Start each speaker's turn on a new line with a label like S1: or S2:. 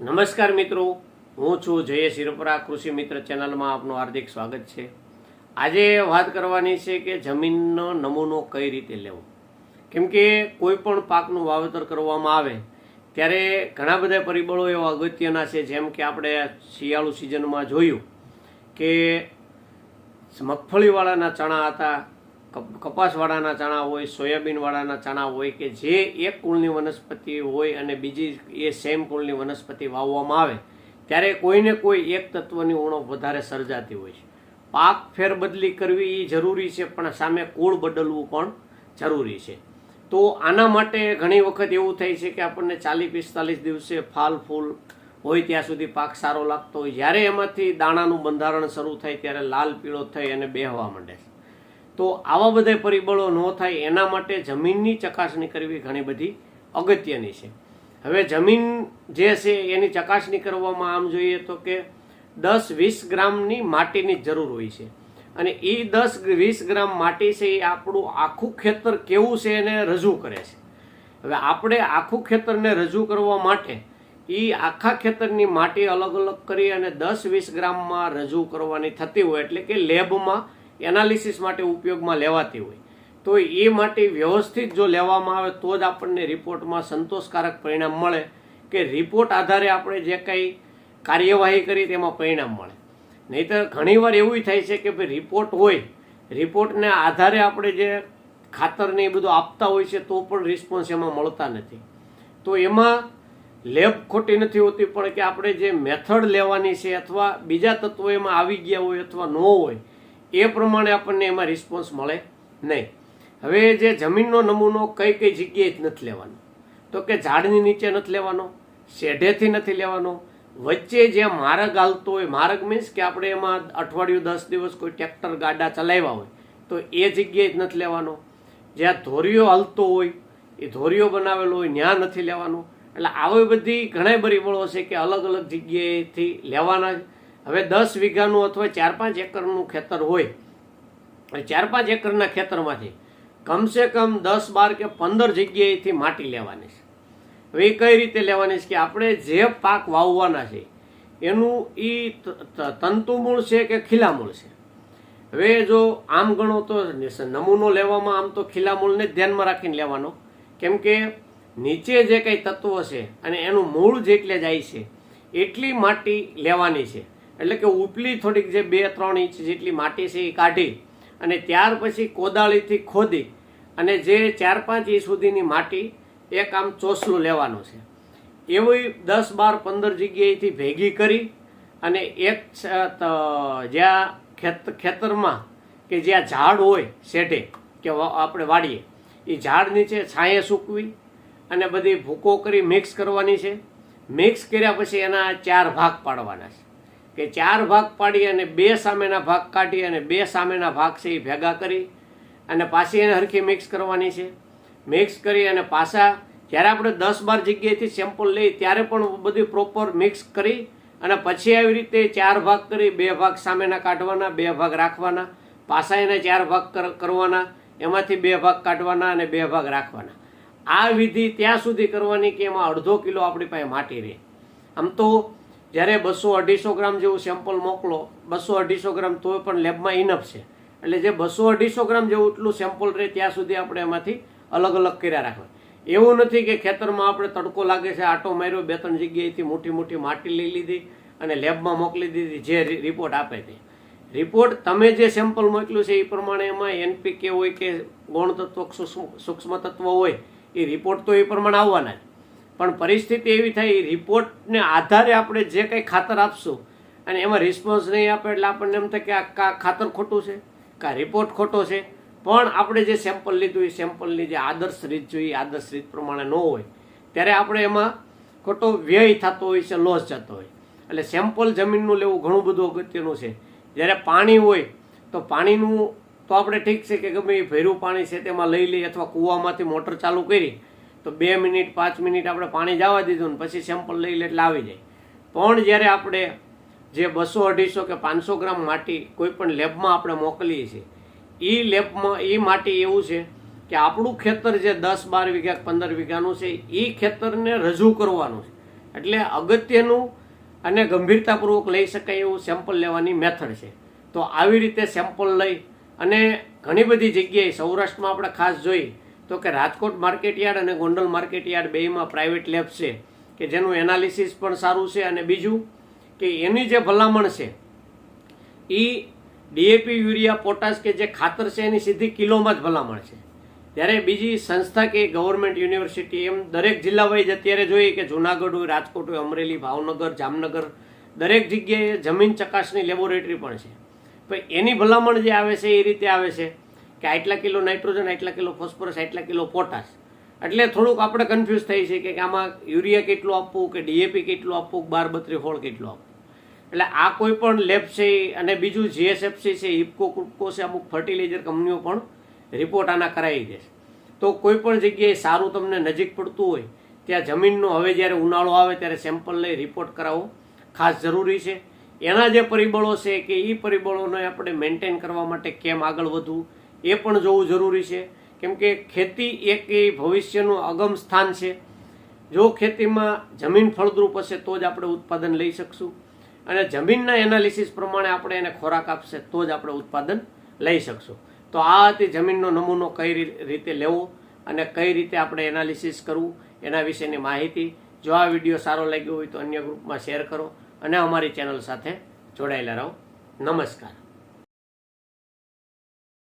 S1: નમસ્કાર મિત્રો, હું છું જયેશ શિરપરા કૃષિ મિત્ર ચેનલમાં આપનું હાર્દિક સ્વાગત છે. આજે વાત કરવાની છે કે જમીનનો નમૂનો કઈ રીતે લેવો? કેમ કે કોઈ પણ પાકનું વાવેતર કરવામાં આવે, ત્યારે ઘણા બધા પરિબળો એવા અગત્યના છે, જેમ કે આપણે શિયાળુ સિઝનમાં જોયું કે મગફળીવાળાના ચણા હતા કપાસવાળાના ચણા હોય, સોયાબીનવાળાના ચણા હોય કે જે એક કુળની વનસ્પતિ હોય અને બીજી એ સેમ કુળની વનસ્પતિ વાવવામાં આવે, ત્યારે કોઈને કોઈ એક તત્વની ઉણપ વધારે સર્જાતી હોય છે. પાક ફેરબદલી કરવી એ જરૂરી છે, પણ સામે કુળ બદલવું પણ જરૂરી છે. તો આના માટે ઘણી વખત એવું થાય છે કે આપણને ચાલીસ પિસ્તાલીસ દિવસે ફાલ ફૂલ હોય ત્યાં સુધી પાક સારો લાગતો હોય. જ્યારે એમાંથી દાણાનું બંધારણ શરૂ થાય, ત્યારે લાલ પીળો થઈ અને બેહવા માંડે છે. તો આવા બધા પરિબળો ન થાય એના માટે જમીનની ચકાસણી કરવી ઘણી બધી અગત્યની છે. હવે જમીન જે છે એની ચકાસણી કરવામાં આમ જોઈએ તો કે દસ વીસ ગ્રામની માટીની જરૂર હોય છે. અને એ દસ વીસ ગ્રામ માટી છે એ આપણું આખું ખેતર કેવું છે એને રજૂ કરે છે. હવે આપણે આખું ખેતરને રજૂ કરવા માટે એ આખા ખેતરની માટી અલગ અલગ કરી અને દસ વીસ ગ્રામમાં રજૂ કરવાની થતી હોય એટલે કે લેબમાં એનાલિસિસ માટે ઉપયોગમાં લેવાતી હોય. તો એ માટે વ્યવસ્થિત જો લેવામાં આવે તો જ આપણને રિપોર્ટમાં સંતોષકારક પરિણામ મળે કે રિપોર્ટ આધારે આપણે જે કંઈ કાર્યવાહી કરી તેમાં પરિણામ મળે. નહીંતર ઘણીવાર એવું થાય છે કે ભાઈ રિપોર્ટ હોય, રિપોર્ટને આધારે આપણે જે ખાતરને એ બધું આપતા હોય છે તો પણ રિસ્પોન્સ એમાં મળતા નથી. તો એમાં લેબ ખોટી નથી હોતી પણ કે આપણે જે મેથડ લેવાની છે અથવા બીજા તત્વો એમાં આવી ગયા હોય અથવા ન હોય એ પ્રમાણે આપણને એમાં રિસ્પોન્સ મળે નહીં. હવે જે જમીનનો નમૂનો કઈ કઈ જગ્યાએ જ નથી લેવાનો. તો કે ઝાડની નીચે નથી લેવાનો, શેઢેથી નથી લેવાનો, વચ્ચે જ્યાં માર્ગ હાલતો હોય, માર્ગ મીન્સ કે આપણે એમાં અઠવાડિયું દસ દિવસ કોઈ ટ્રેક્ટર ગાડા ચલાવ્યા હોય, તો એ જગ્યાએ જ નથી લેવાનો. જ્યાં ધોરીઓ હાલતો હોય, એ ધોરીઓ બનાવેલો હોય ત્યાં નથી લેવાનો. એટલે આવી બધી ઘણા પરિબળો છે કે અલગ અલગ જગ્યાએથી લેવાના. હવે દસ વીઘાનું અથવા ચાર પાંચ એકરનું ખેતર હોય ચાર પાંચ એકરના ખેતરમાંથી કમસે કમ દસ બાર કે પંદર જગ્યાએથી માટી લેવાની છે. હવે એ કઈ રીતે લેવાની છે કે આપણે જે પાક વાવવાના છે, એનું એ તંતુમૂળ છે કે ખીલામૂળ છે? હવે જો આમ ગણો તો નમૂનો લેવામાં આમ તો ખીલામૂળને જ ધ્યાનમાં રાખીને લેવાનો. કેમ કે નીચે જે કંઈ તત્વો છે અને એનું મૂળ જેટલે જાય છે, એટલી માટી લેવાની છે. એટલે કે ઉપલી થોડીક જે બે ત્રણ ઇંચ જેટલી માટી છે એ કાઢી અને ત્યાર પછી કોદાળીથી ખોદી અને જે ચાર પાંચ ઇંચ સુધીની માટી એક આમ ચોસલું લેવાનું છે. એવી દસ બાર પંદર જગ્યાએથી ભેગી કરી અને એક જ્યાં ખેત, ખેતરમાં કે જ્યાં ઝાડ હોય શેઢે કે આપણે વાડીએ, એ ઝાડ નીચે છાંયે સૂકવી અને બધી ભૂકો કરી મિક્સ કરવાની છે. મિક્સ કર્યા પછી એના ચાર ભાગ પાડવાના છે. કે ચાર ભાગ પાડી અને બે સામેના ભાગ કાઢી અને બે સામેના ભાગ છે એ ભેગા કરી અને પાછી એને હરખી મિક્સ કરવાની છે. મિક્સ કરી અને પાછા જ્યારે આપણે દસ બાર જગ્યાએથી સેમ્પલ લઈ ત્યારે પણ બધું પ્રોપર મિક્સ કરી અને પછી આવી રીતે ચાર ભાગ કરી, બે ભાગ સામેના કાઢવાના, બે ભાગ રાખવાના, પાછા એને ચાર ભાગ કર- કરવાના, એમાંથી બે ભાગ કાઢવાના અને બે ભાગ રાખવાના. આ વિધિ ત્યાં સુધી કરવાની કે એમાં અડધો કિલો આપણી પાસે માટી રહે. આમ તો જ્યારે બસો અઢીસો ગ્રામ જેવું સેમ્પલ મોકલો, બસો અઢીસો ગ્રામ તોય પણ લેબમાં ઇનફ છે. એટલે જે બસો અઢીસો ગ્રામ જેવું એટલું સેમ્પલ રહે ત્યાં સુધી આપણે એમાંથી અલગ અલગ કર્યા રાખવા એવું નથી કે ખેતરમાં આપણે તડકો લાગે છે, આટો માર્યો, બે ત્રણ જગ્યાએથી મોટી મોટી માટી લઈ લીધી અને લેબમાં મોકલી દીધી, જે રિપોર્ટ આપે તે. રિપોર્ટ તમે જે સેમ્પલ મોકલ્યું છે એ પ્રમાણે એમાં એનપીકે હોય કે ગૌણ તત્વ, સૂક્ષ્મ સૂક્ષ્મ તત્વ હોય, એ રિપોર્ટ તો એ પ્રમાણે આવવાના જ. પણ પરિસ્થિતિ એવી એ રિપોર્ટને આધારે આપણે જે કંઈ ખાતર આપશું, અને એમાં રિસ્પોન્સ નહીં આપે એટલે આપણને એમ થાય કે આ ખાતર ખોટું છે, કા રિપોર્ટ ખોટો છે. પણ આપણે જે સેમ્પલ લીધું, એ સેમ્પલની જે આદર્શ રીત જોઈએ આદર્શ રીત પ્રમાણે ન હોય, ત્યારે આપણે એમાં ખોટો વ્યય થતો હોય છે લોસ જતો હોય. એટલે સેમ્પલ જમીનનું લેવું ઘણું બધું અગત્યનું છે. જ્યારે પાણી હોય, તો પાણીનું તો આપણે ઠીક છે કે ગમે એ ભેરું પાણી છે તેમાં લઈ લઈએ અથવા કૂવામાંથી મોટર ચાલુ કરી તો બે મિનિટ, પાંચ મિનિટ આપણે પાણી જવા દીધું ને પછી સેમ્પલ લઈ લે એટલે આવી જાય. પણ જ્યારે આપણે જે બસો અઢીસો કે પાંચસો ગ્રામ માટી કોઈ પણ લેબમાં આપણે મોકલીએ છીએ એ લેબમાં એ માટી એવું છે કે આપણું ખેતર જે દસ, બાર વીઘા પંદર વીઘાનું છે એ ખેતરને રજૂ કરવાનું છે. એટલે અગત્યનું અને ગંભીરતાપૂર્વક લઈ શકાય એવું સેમ્પલ લેવાની મેથડ છે. તો આવી રીતે સેમ્પલ લઈ અને ઘણી બધી જગ્યાએ સૌરાષ્ટ્રમાં આપણે ખાસ જોઈએ તો કે રાજકોટ માર્કેટયાર્ડ અને ગોંડલ માર્કેટયાર્ડ બેયમાં પ્રાઇવેટ લેબ છે, કે જેનું એનાલિસિસ પણ સારું છે અને બીજું કે એની જે ભલામણ છે એ ડીએપી યુરિયા પોટાશ કે જે ખાતર છે એની સીધી કિલોમાં જ ભલામણ છે. ત્યારે બીજી સંસ્થા કે ગવર્મેન્ટ યુનિવર્સિટી એમ દરેક જિલ્લા વાઇઝ અત્યારે જોઈએ કે જુનાગઢ હોય, રાજકોટ હોય, અમરેલી, ભાવનગર, જામનગર, દરેક જગ્યાએ જમીન ચકાસણી લેબોરેટરી પણ છે. પણ એની ભલામણ જે આવે છે એ રીતે આવે છે. કે આટલા કિલો નાઇટ્રોજન આટલા કિલો ફોસ્ફરસ આટલા કિલો પોટાશ. એટલે થોડુંક આપણે કન્ફ્યુઝ થઈ છે કે આમાં યુરિયા કેટલું આપવું, કે ડીએપી કેટલું આપવું બાર બત્રી હોળ કેટલું આપવું. એટલે આ કોઈ પણ લેબ છે અને બીજું જીએસએફસી છે ઇફકો કુપકો છે, અમુક ફર્ટિલાઇઝર કંપનીઓ પણ રિપોર્ટ આના કરાવી દેશે તો કોઈ પણ જગ્યાએ સારું તમને નજીક પડતું હોય, ત્યાં જમીનનો હવે જ્યારે ઉનાળો આવે ત્યારે સેમ્પલ લઈ રિપોર્ટ કરાવવો ખાસ જરૂરી છે. એના જે પરિબળો છે કે એ પરિબળોને આપણે મેન્ટેન કરવા માટે કેમ આગળ વધવું એ પણ જોવું જરૂરી છે. કેમ કે ખેતી એક એ ભવિષ્યનું અગમ સ્થાન છે. જો ખેતીમાં જમીન ફળદ્રુપ હશે તો જ આપણે ઉત્પાદન લઈ શકશું. અને જમીનના એનાલિસિસ પ્રમાણે આપણે એને ખોરાક આપશે તો જ આપણે ઉત્પાદન લઈ શકશું. તો આ હતી જમીનનો નમૂનો કઈ રીતે લેવો અને કઈ રીતે આપણે એનાલિસિસ કરવું એના વિશેની માહિતી જો આ વીડિયો સારો લાગ્યો હોય તો અન્ય ગ્રુપમાં શેર કરો અને અમારી ચેનલ સાથે જોડાયેલા રહો. નમસ્કાર.